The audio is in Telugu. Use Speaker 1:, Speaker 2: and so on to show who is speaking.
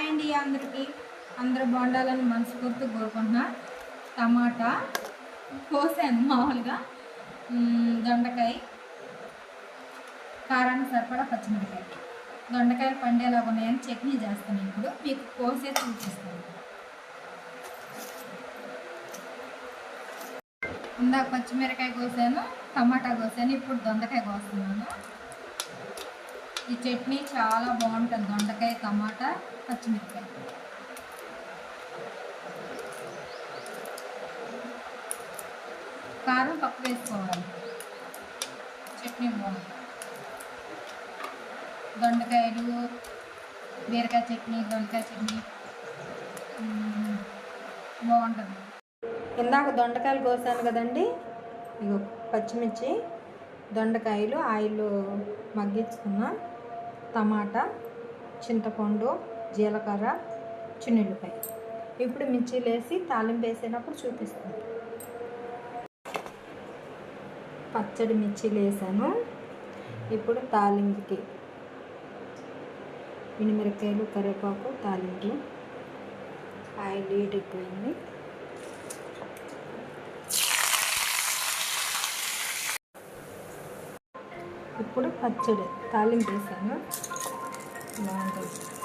Speaker 1: హాయ్ అండి అందరికీ. అందరూ బాగుండాలని మనస్ఫూర్తి కోరుకుంటున్నా. టమాటా కోసాను మామూలుగా. దొండకాయ. కారానికి సరిపడా పచ్చిమిరకాయ దొండకాయలు పండేలాగా ఉన్నాయని చట్నీ చేస్తాను ఇప్పుడు. మీకు కోసే చూపిస్తాను. ఇందాక పచ్చిమిరకాయ కోసాను టమాటా కోసాను ఇప్పుడు దొండకాయ కోస్తున్నాను. ఈ చట్నీ చాలా బాగుంటుంది. దొండకాయ టమాటా పచ్చిమిరపకాయ. కారం పప్పు వేసుకోవాలి. చట్నీ బాగుంటుంది. దొండకాయలు బీరకాయ చట్నీ దొండకాయ చట్నీ. బాగుంటుంది. ఇందాక దొండకాయలు కోసాను కదండి. ఇగో పచ్చిమిర్చి. దొండకాయలు ఆయిల్ మగ్గించుకున్న టమాటా చింతపండు జీలకర్ర చిన్నుల్లిపాయ. ఇప్పుడు మిర్చీలు వేసి తాలింపు వేసేటప్పుడు చూపిస్తాను. పచ్చడి మిర్చీలు వేసాను ఇప్పుడు తాలింపుకి మినిమిరకాయలు కరివేపాకు తాలింపు. ఆయిల్ హీట్ అయిపోయింది. ఇప్పుడు పచ్చడి తాలింపు వేసాను. బాగుంటుంది.